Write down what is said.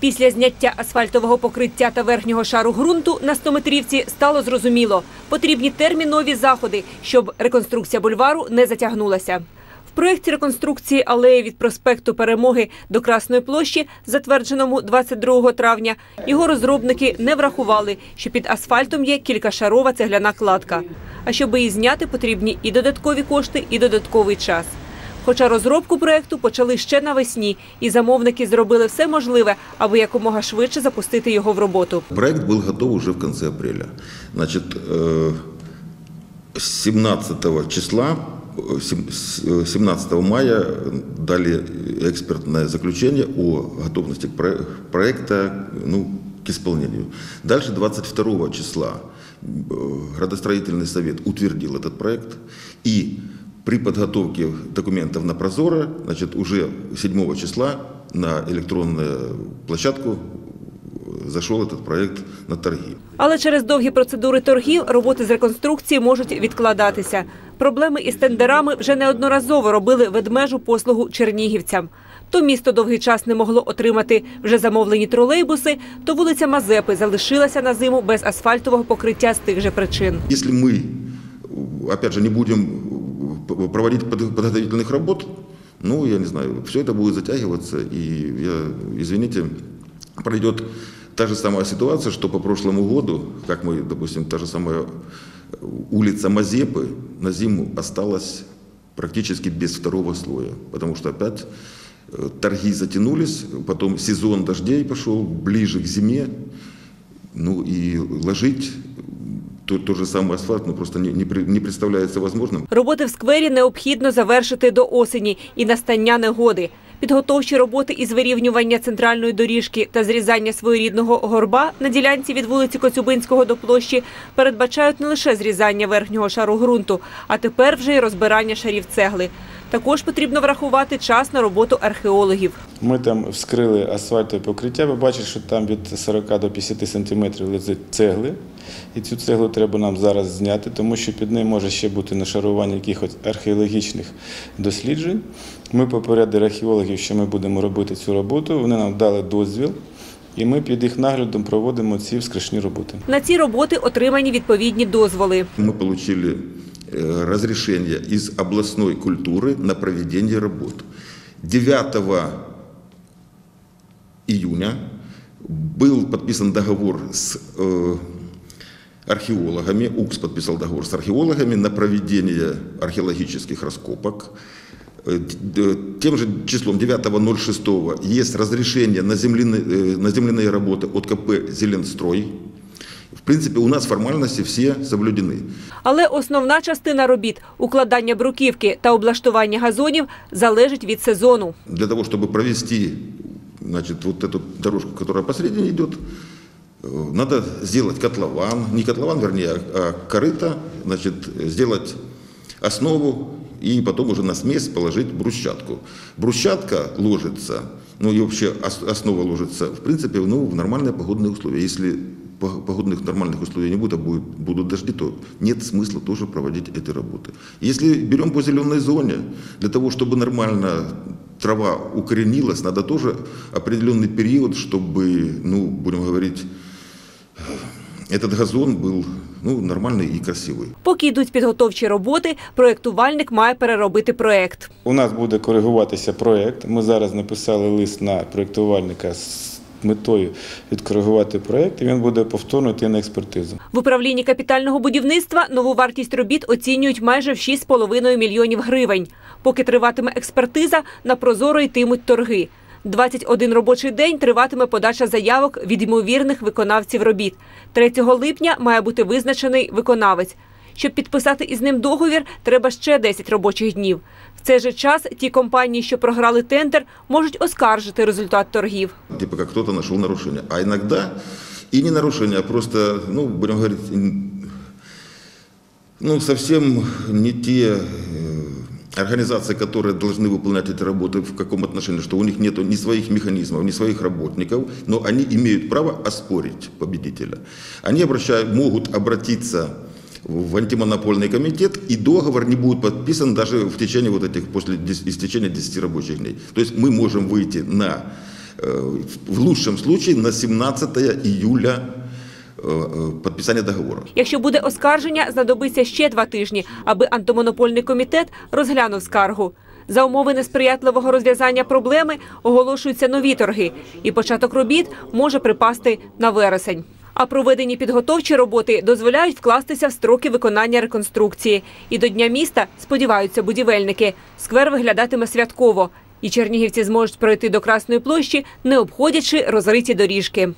Після зняття асфальтового покриття та верхнього шару ґрунту на 100-метрівці стало зрозуміло – потрібні термінові заходи, щоб реконструкція бульвару не затягнулася. В проєкті реконструкції алеї від проспекту Перемоги до Красної площі, затвердженому 22 травня, його розробники не врахували, що під асфальтом є кількашарова цегляна кладка. А щоб її зняти, потрібні і додаткові кошти, і додатковий час. Хоча розробку проєкту почали ще навесні, і замовники зробили все можливе, аби якомога швидше запустити його в роботу. Проект был готов уже в конце апреля. Значит, э, с 17 числа, э, сем- с- э, 17 мая дали экспертное заключение о готовности к про- проекта ну, к исполнению. Дальше 22 числа э, градостроительный совет утвердил этот проект и при подготовке документов на Прозоро, значит, уже 7 числа на электронную площадку зашел этот проект на торги. Але через довгі процедури торгів роботи з реконструкції можуть відкладатися. Проблеми із тендерами вже неодноразово робили ведмежу послугу чернігівцям. То місто довгий час не могло отримати вже замовлені тролейбуси, то вулиця Мазепи залишилася на зиму без асфальтового покриття з тих же причин. Если мы, опять же, не будем э, проводить под- подготовительных работ, ну, я не знаю, все это будет затягиваться, и, я, извините, пройдет та же самая ситуация, что по прошлому году, как мы, допустим, та же самая улица Мазепы на зиму осталась практически без второго слоя, потому что опять э, торги затянулись, потом сезон дождей пошел ближе к зиме, ну и ложить то, то же самый асфальт ну, просто не, не, представляется возможным. Роботи в сквері необхідно завершити до осені і настання негоди. Підготовчі роботи із вирівнювання центральної доріжки та зрізання своєрідного горба на ділянці від вулиці Коцюбинського до площі передбачають не лише зрізання верхнього шару ґрунту, а тепер вже й розбирання шарів цегли. Також потрібно врахувати час на роботу археологів. Ми там вскрили асфальтове покриття. Ви бачите, що там від 40 до 50 сантиметрів лежить цегли. І цю цеглу треба нам зараз зняти, тому що під нею може ще бути нашарування якихось археологічних досліджень. Ми попередили археологів, що ми будемо робити цю роботу. Вони нам дали дозвіл, і ми під їх наглядом проводимо ці вскришні роботи. На ці роботи отримані відповідні дозволи. Мы получили э, разрешение из областной культуры на проведение работ. 9 июня был подписан договор с э, археологами, УКС подписал договор с археологами на проведение археологических раскопок. Э, д- Тем же числом 9.06 есть разрешение на земляные, э, на земляные работы от КП «Зеленстрой». В принципе, у нас формальности все соблюдены. Але основна частина робіт – укладання бруківки та облаштування газонів – залежить від сезону. Для того, чтобы провести значит, вот эту дорожку, которая посередине идет, э, надо сделать котлован, не котлован, вернее, а а корыто, значит, сделать основу и потом уже на смесь положить брусчатку. Брусчатка ложится, ну и вообще ос- основа ложится, в принципе, ну, в нормальные погодные условия. Если по- погодных нормальных условий не будет, а будет, будут дожди, то нет смысла тоже проводить эти работы. Если берем по зеленой зоне, для того, чтобы нормально трава укоренилась, надо тоже определенный период, чтобы, ну, будем говорить, этот газон был ну, нормальный и красивый. Поки йдуть підготовчі роботи, проєктувальник має переробити проєкт. У нас буде коригуватися проєкт. Ми зараз написали лист на проєктувальника з метою відкоригувати проєкт, і він буде повторно йти на експертизу. В управлінні капітального будівництва нову вартість робіт оцінюють майже в 6,5 мільйонів гривень. Поки триватиме експертиза, на прозоро йтимуть торги. 21 робочий день триватиме подача заявок від ймовірних виконавців робіт. 3 липня має бути визначений виконавець. Щоб підписати із ним договір, треба ще 10 робочих днів. В цей же час ті компанії, що програли тендер, можуть оскаржити результат торгів. Типа как кто-то нашел нарушение. А иногда и не нарушение, а просто, ну, будем говорить, н- ну, совсем не э, организации, которые должны выполнять эти работы в каком отношении, что у них нет ни своих механизмов, ни своих работников, но они имеют право оспорить победителя. Они обращают, могут обратиться в антимонопольный комитет, и договор не будет подписан даже в течение вот этих, после истечения 10 рабочих дней. То есть мы можем выйти на э, в лучшем случае на 17 июля э, э, подписания договора. Якщо буде оскарження, знадобиться ще два тижні, аби антимонопольний комітет розглянув скаргу. За умови несприятливого розв'язання проблеми оголошуються нові торги, і початок робіт може припасти на вересень. А проведені підготовчі роботи дозволяють вкластися в строки виконання реконструкції. І до Дня міста, сподіваються будівельники, сквер виглядатиме святково. І чернігівці зможуть пройти до Красної площі, не обходячи розриті доріжки.